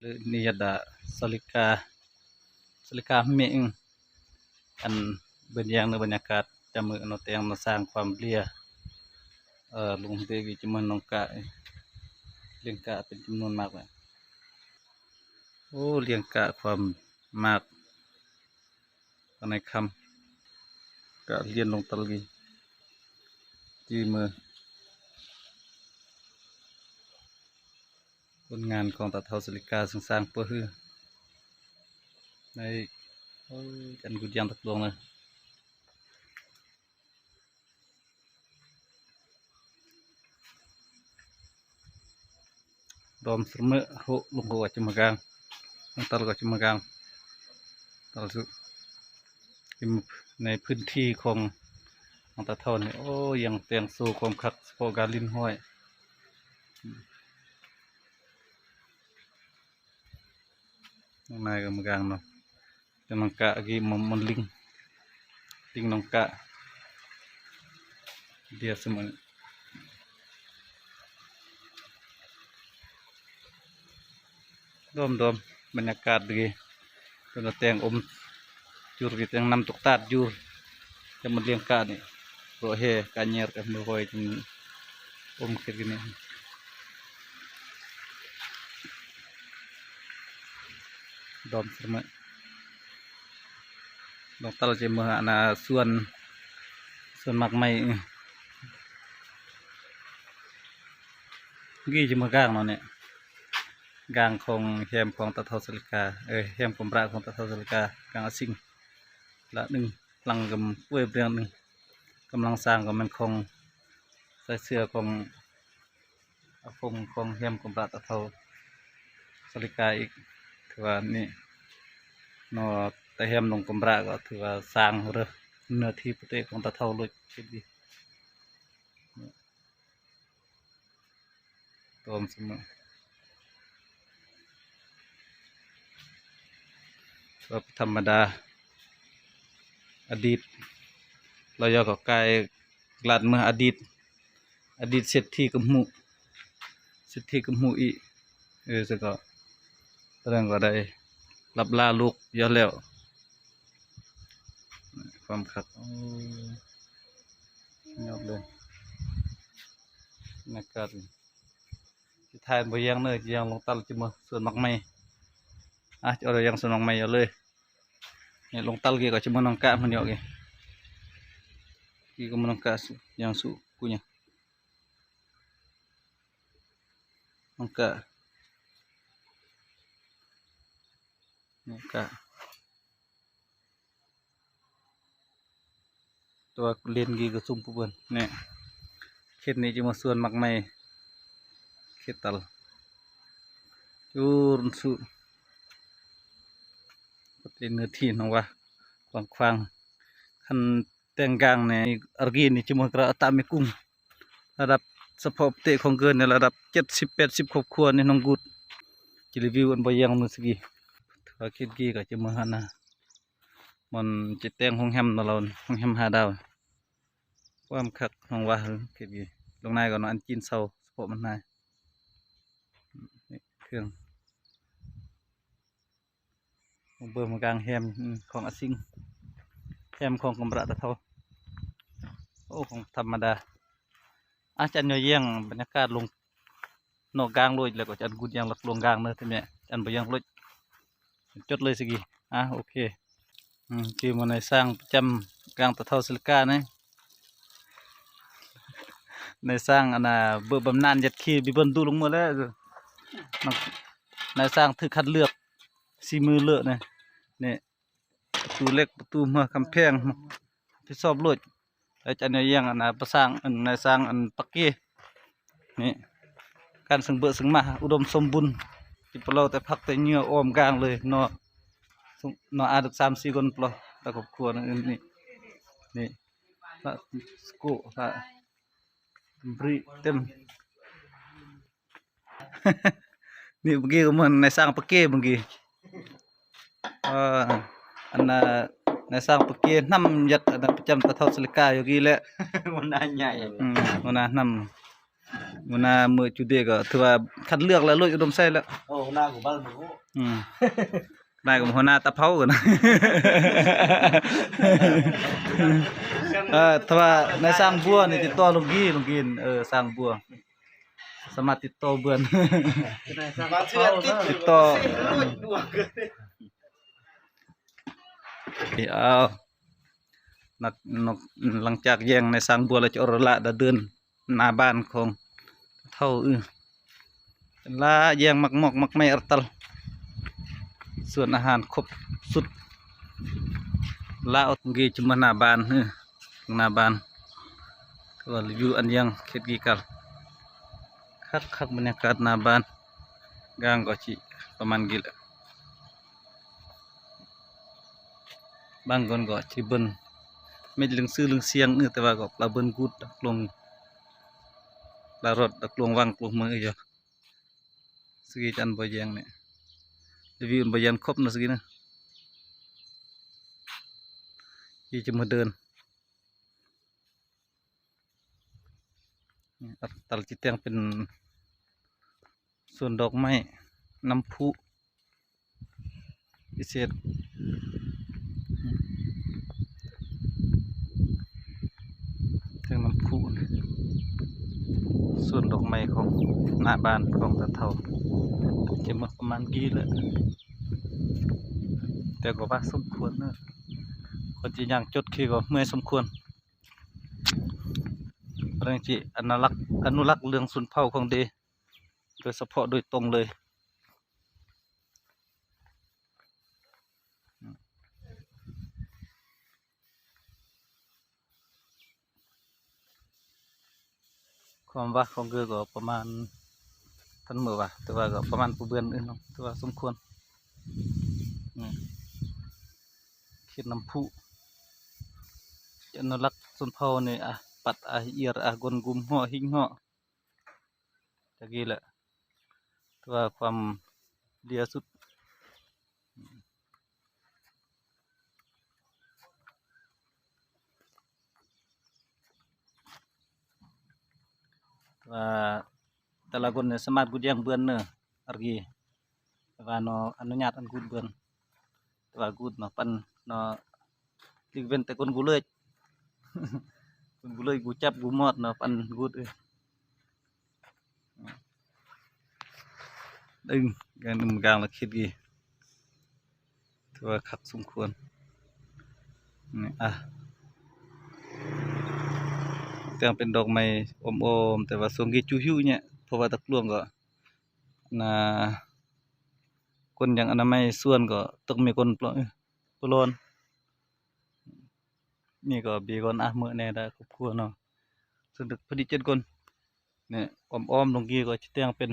หรือนิยดาสลิกาสลิกาเมงอันเบิ่นย่างในบรรยากาศจะมือเนาะแต่งมาสร้างความเรียเอ่อลุงเตกิจมันนองกะเลี้ยงกะเป็นจำนวนมากเลยโอ้เลี้ยงกะความมากตอนในคำกะเรียนลงตะลีจีมือ ผลงานของตาเทาสลิกาสร้างเพื่อฮือในโอ้ยจันกุดยังตะกลวงเลยดอมสมะโหลงหัวจมกางลงตลก็จมกางตลสุในพื้นที่ของของตาเทานี่โอ้ยังเตียงสู่ความคักสปอการลินห้อย ข้างในก็มากลางเนาะจะนองกะกีมันมันลิงลิงนองกะเดียวเสมอ ดอมจูรกิแตงนำตุกตาดจูรจะมัยดอกตลาดเจมืออันน่ะส่วน ส่วนมักไม่กี่จมือกลางเนาะเนี่ยกลางของแฮมของตะเทาสลิกาเอ้ยแฮมกลมระของตะเทาสลิกากลางอาซิงละหนึ่งกลังกำเว้ยเปรียงหนึ่งกำลังสร้างกับมันคงใส่เสื้อของอาฟงของแฮมกลมระตะเทาสลิกาอีก ถือว่านี่นอแต่เฮมลงกำระก็ถือว่าสร้างเรือเนื้อที่ประเทศของตะเท่าเลยคิดดีตัวมนเสมอก็ธรรมดา อดีต เรายอกับกายกลัดเมื่ออดีต อดีตเศรษฐีกับหมูเศรษฐีกับหมูอีเออสก็ ดงว่าได้รับลาลูกเยอะแล้วความขัดโอ้ยอดเลยนักการที่ทายบยังเนยยังลงตัลจิมาส่วนมักไม่อะจะเอายังส่วนมักไม่เอาเลยเนี่ยลงตัลกี่ก็จิมาน้องกะมันเยอะกี่กี่ก็มันน้องกะสุยังสุกูเนี่ยน้องกะ นี่ก็ ตัวเรียนกีก็ซุ่มผู้เบิ่นเนี่ยเขตนี้จะมาส่วนมักไม่เขตตัลจูนสุปฏิเนื้อที่น้องว่าขวางควางคันแตงกลางเนี่ยอาร์กีนี่จะมากระตามิกุ้งระดับสภาพเตะของเกินในระดับเจ็ดสิบแปดสิบครอบครัวนี่น้องกุดจะรีวิวอันบยังมือสกี คิดกี้ก็จะมาหานะมันจะแต่งห้องแฮมตลอดห้องแฮมหาดาวความคักห้องว่าคิดกี้ลงในก่อนนอันจีนเซาสปอมันนายเครื่องเบอร์มากลางแฮมของอาซิงแฮมของกำระตะเทาโอ้ของธรรมดาอาจารย์ย่อยเยี่ยงบรรยากาศลงนอกกลางเลยแล้วก็อาจารย์กุดยังหลักลงกลางเนอะทีเนี้ยอาจารย์ไปยังเลย จดเลยสิกีอะโอเคอืมที่มันในสร้างประจำกลางตะเท่าสิลกาเนี่ยในสร้างอันน่ะเบื่อบำนาญยัดขี้บิบนดูลงมาแล้วนในสร้างถือคัดเลือกสีมือเลือกเนี่ยเนี่ยประตูเล็กประตูเมื่อคำแพงที่ชอบลวดแล้วจะในเยี่ยงอันน่ะประสร้างอันในสร้างอันปักกี้นี่การสึงเบื่อสึงมาอุดมสมบูรณ์ chỉ lâu tại phát tại nhiều ôm gang lời nó nó ăn được sam si con plo ta cục cua nó nè nè ta sku ta bri tem nè bagi kuman nai sang pakai bagi à anh nai sang pakai năm giật là trăm ta thâu silica yogi lệ nó nãy nhảy nó nãy năm มนี่เมื่อกี้ก็เหมันในสร้างปะเก้เมื่อกี้เอ่ออันน่ะในสร้างปะเก้น้ำยัดอันนั้นประจำตะเท่าสลิกาอยู่กี้แหละมันน่าใหญ่อืมวันนั้นน้วันน่ะมือจุดเดก็ถือว่าคัดเลือกแล้วลดอุดมไส้แล้วโอ้หน้ากูบ้านหมูอืมได้กับหัวหน้าตะเภากันนะเออถ้าว่าในสร้างบัวนี่ติดต่อลุงกี้ลุงกินเออสร้างบัว สามารถติดต่อเบือนมาเชื่อติดติดต่อดวงเกินเอานักนกหลังจากแย่งในสร้างบัวแล้วจะอรละดาเดิน หน้าบ้านของเท่าอือละแย่งมักมอกมักไม่อรตลส่วนอาหารครบสุดละอาตรงกีจุมหน้าบ้านเออหน้าบ้านก็รีวิวอันยังเขตกีกัลคักคักบรรยากาศหน้าบ้านกลางก็จิประมาณกี่ละบางคนก็ชิเบินไม่ลึงซื้อลึงเสียงเออแต่ว่าก็ปลาเบินกูดลง ปลารถดักลงวางกลงมืออยู่สกีจันบอยยังเนี่ยรีวิวบอยยังครบนะสกีนะยี่จะมาเดินนี่อัตตัลจิตยังเป็นส่วนดอกไม้น้ำพุพิเศษเครื่องน้ำพุนี่ ส่วนดอกไม้ของหน้าบ้านของตะเทาจะมาประมาณกี่เลยแต่ก็ว่าสมควรนะคนจีนยังจดคือก็เมื่อสมควรเรื่องจีอนุรักษ์อนุรักษ์เรื่องสุนเผ่าของเดโดยเฉพาะโดยตรงเลย ความว่าของเกือก็ประมาณพันมือว่ะแต่ว่าก็ประมาณปูเบือนอื่นเนาะแต่ว่าสมควรเขีดน้ำพุจะนรักสุนเผาเนี่ยอะปัดอะเอียร์อะกลกุมห่อหิ้งห่อตะกี้แหละแต่ว่าความเดียสุด ว่าแต่ละคนเนี่ยสามารถกุดยังเบือนเนอะอร์กีแต่ว่าเนาะอนุญาตอันกุดเบือน แต่เนาะปันเนาะลิกเว้นแต่คนกูเลยคนกูเลยกูจับกูมอดเนาะปันกุดเอ้ยดึงกันดึงกลางละคิดกีถือว่าคักสมควรนี่อะแต่งเป็นดอกไม้อมๆแต่ว่าทรงกีจูหิวเนี่ยเพราะว่าตะกลวงก็นะคนอย่างอนามัยส่วนก็ต้องมีคนปล่อยปลอนนี่ก็บีก่อนอะมื้อแน่ได้ครอบครัวเนาะซึ่งดึกพอดีเจ็ดคนเนี่ยอ้อมๆตรงกี้ก็จะแต่งเป็น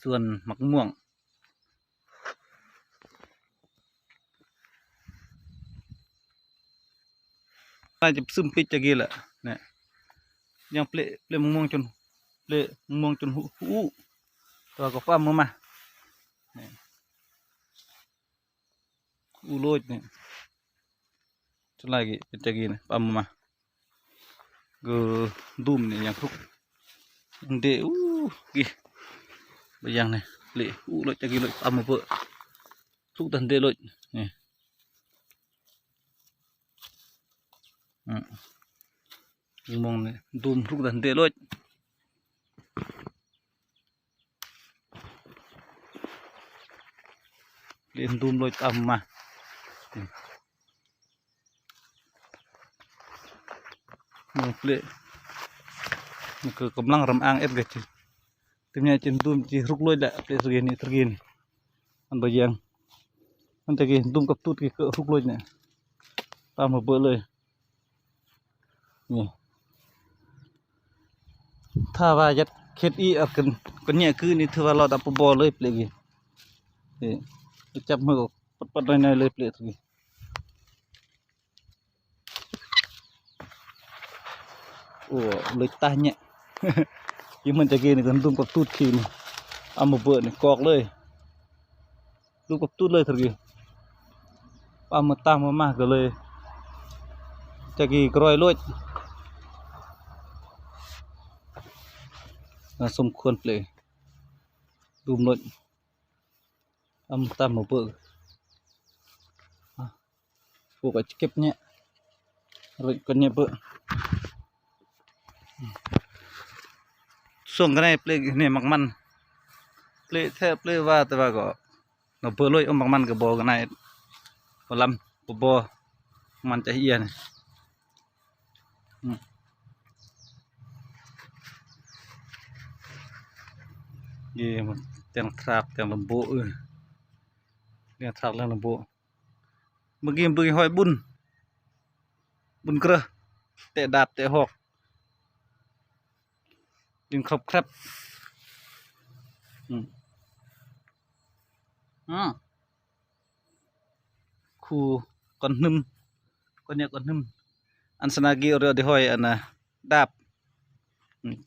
ส่วนมะม่วง น่าจะซึมปิดจากกี้แหละเนี่ยยังเปลเปลมะม่วงจนเปลมะม่วงจนหูหูตัวก็ฟ้ามือมาเนี่ยอูโรยเนี่ยจนไรกี้เป็นจากกี้เนี่ยฟ้ามือมาก็ดุมเนี่ยยังทุกยังเดอู้กี้ไปยังเนี่ยเละอูโรยจากกี้เลยฟ้ามือเปอะทุ ยังมองเลยดูมทุกดันเตลยเรียนดูมลอยตามมาเมื่อเปลี่ยมันคือกำลังรำอ้างเอ็ดกันจิทีมเนี่ยจินดูมจีรุกลอยละเปลี่ยนสุเกนี่สุเกนอันบางย่งอันจะกินดูมกับตูดกี่เกลือรุกลอยเนี่ยตามมาเบอร์เลย นี่ถ้าว่ายัดเข็ดอีเอากันกันเนี่ยคือนี่ถือว่าเราดับบอเลยเปลกีนี่จับมือปัดปัดๆหน่อยๆเลยเปลกีโอ้เลยตายเนี่ยยิ่งมันจะกินกันตุ้มกับตูดขีนี่เอามาเบิดนี่กอกเลยตุ้มกับตูดเลยทีนี้เอามาตั้งมามากก็เลย จะกี่กรอยลวดน่าสมควรเลยดูมนอำตามมาเบิกพวกเก็บเนี่ยรถกันเนี่ยเบิกส่งกันให้เปลกเนี่ยมักมันเปลกแทบเปลกว่าแต่ว่าก็เราเปิดเลยอามักมันก็บอกันให้พอลำบบ่มันจะเฮียน ยี่มันเตียงทราบเตียงลำโบเออเตียงทราบเรื่องลำโบเมื่อกี้มื่อกี้อยบุญบุญกระเตะดาบเตะหอกยิงครบครับอืมอ่าคู่ก่อนนึ่มก่อนเนี้ยก่อนนึ่ม อันสนากิเรือดิหอยอันนะดับ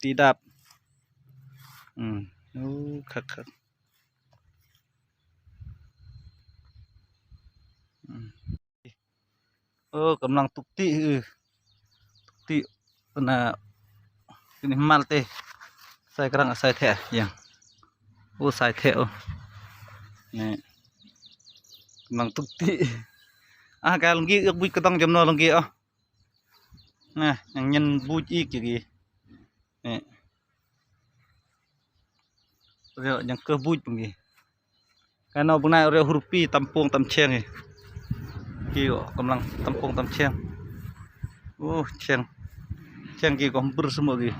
ตีดับอืมโอ้คักคักเออกำลังตุกติอือตุกตีอันนะนี่มาลเตใส่กระังใส่แทะอย่างโอ้ใส่แทะนี่กำลังตุกตีอะการลงกี้ยกบุกกระต้องจำนวนลงกี้อ๋อ นะอย่างยันบูจีกี่กี่เนี่ยเรียกอยังเกือบบูจปุ่งกี่การเอาปุ่งนายเรียกฮุรุปีตำปวงตำเชียงกี่กี่กำลังตำปวงตำเชียงโอ้เชียงเชียงกี่ก็หัมปุรสมุกี่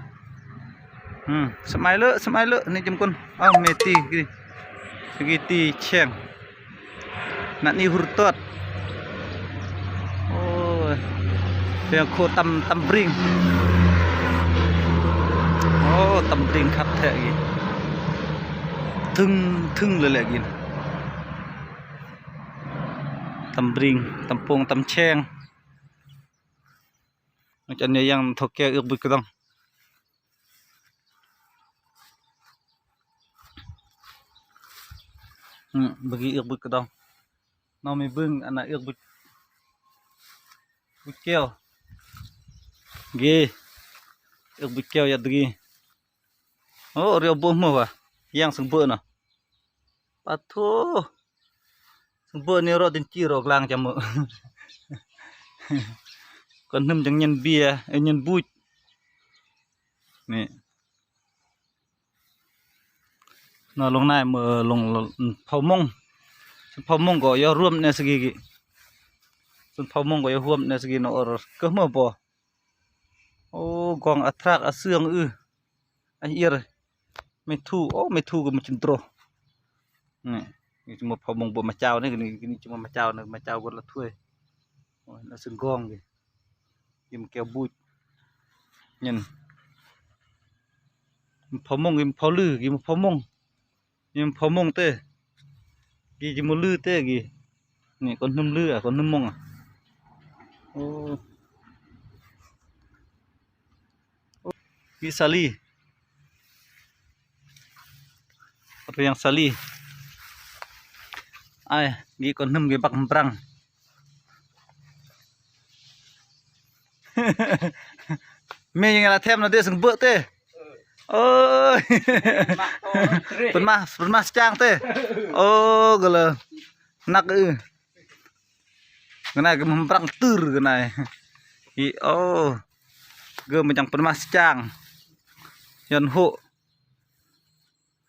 อืมสมัยเลอะสมัยเลอะนี่จำคนอ้าวเมตีกี่กี่ตีเชียงนั่นนี่ฮุรุตอด เรื่องโคตำาตำริงโอ้ตำริงครับแท้อีทึ่งทึ่งเลยแหละกินตำริงตำปงตำแช่งนอกจากนี้ยังทกแกอึกบึกก็ต้องอืมบึกอึกบึกก็ต้องน้องมีบึ้งอันน่ะเอึกบุก Miguel. Gi. Ik bikau ya degi. Oh, rio boh mo ba. Yang sengbo no. Patu. Sengbo ni ro din ti ro klang cham. Kon nem jang nyen bia, nyen buj. Ni. Nó lông này mờ lông phau mông. Phau mông có yo ruom ne sgi gi. Phau mông có yo ruom ne sgi nó ở cơ mơ bò. เอือกบุกแก้วยัดดีโอ้เรียวบุ้มมั้วะยังสงเบื่อเนาะ Patuh. Sempur ni rot dinci rot lang jamu. Còn nằm chẳng nhân bia, ai nhân bụi. Nè. Nó lúc này mà lùng phao mông. Phao mông có yo ruộng nè segi gi. Sun phao mông có yo ruộng nè segi nó ở cơ mơ bò. Ô gong atrak asương ư. Anh ir. Mày thu, ô mày thu có một chân trâu. นี่นี่cuma pamong buat macau ni ni ni cuma macau ni macau buat lah tuai oh nak senggong ni im ke but nyen pamong im palu im pamong im pamong te gi cuma lu te gi ni con num lu à con num mong à oh Gi sali apa yang sali ai gi con num gi bak prang me yang la them na de sung bơ te ôi pen mas pen mas chang te ô gờ lờ nắc ư cái này cái mầm prang tыр cái này i ô 연호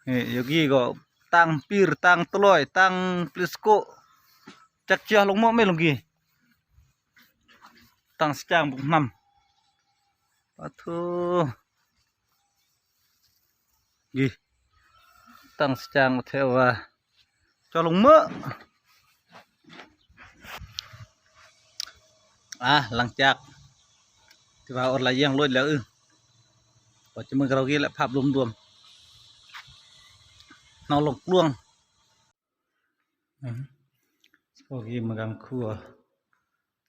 예, 여기 이거 땅 삐르 땅 뚫어이 땅 플리스코 짝지야 롱모 메 롱기 땅 시장 북남 바투 이 tang trang theo và cho lúng mỡ à lăng chạc. Thì vào ở lại giang luôn là ư. Ở lại giang lôi แล้ว ư và cho mình cái lại phạm rùm rùm นอนหลงกลวงพวกนี้มันกำครัว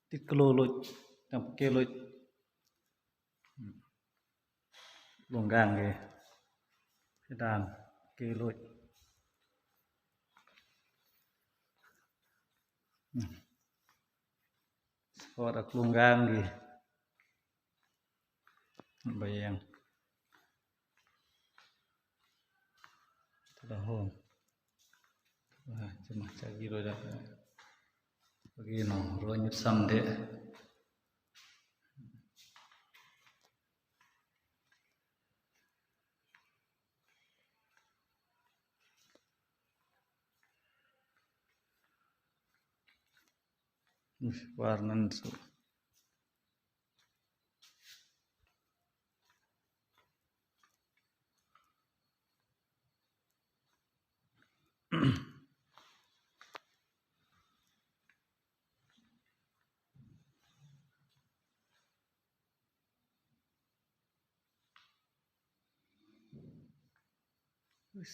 ติดกโลลุดจำเกลุดลงกลางเลยเพดานเกลุดพอตะกลงกลางดีใ home. Cuma cagi roda. Bagi no ronyut samde. Warnan so.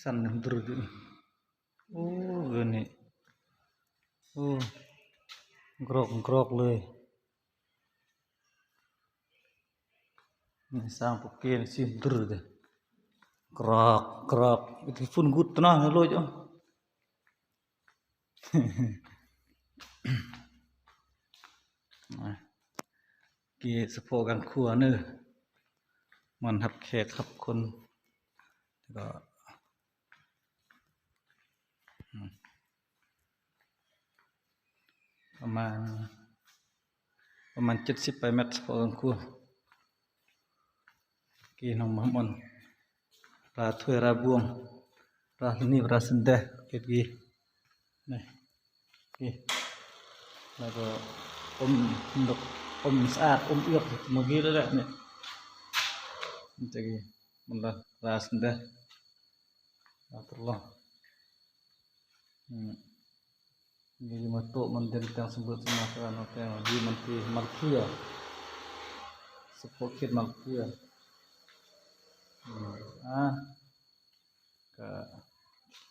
สั่นดรุดโอ้เกินนี่โอ้กรอกกรอกเลยนี่สร้างปุกเกนสิมดรุดกรอกกรอกอีฟุ้นกุดนะลอยจ้ะเกี่ยสโพกันครัวเนื้อมันทับแขกทับคนก็ ประมาณ ประมาณเจ็ดสิบไปเมตรสโพกันครัวกีน้องมมันราถ้วยราบวงรานี่ราสันเดะเกิดกีนี่กีแล้วก็อมดอกอมสะอาดอมเอือกเมื่อกี้แล้วแหละเนี่ยมันจะกีมันละราสันเดะราตลอดอืม Jadi matuk mententang sebut semasa noteng di menteri Malkia. Sepokit Malkia. Ah. Ke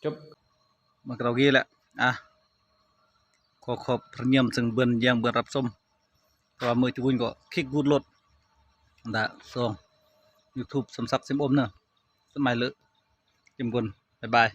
cup makrawi lah. Ah. ក៏ខបព្រញឹមសឹងបិនយ៉ាងបិនរាប់សុំក៏មើលជួយក៏ kick good lot ដាក់សង YouTube សំស័កសិមអ៊ុំណាសម័យលើជំគុណបាយបាយ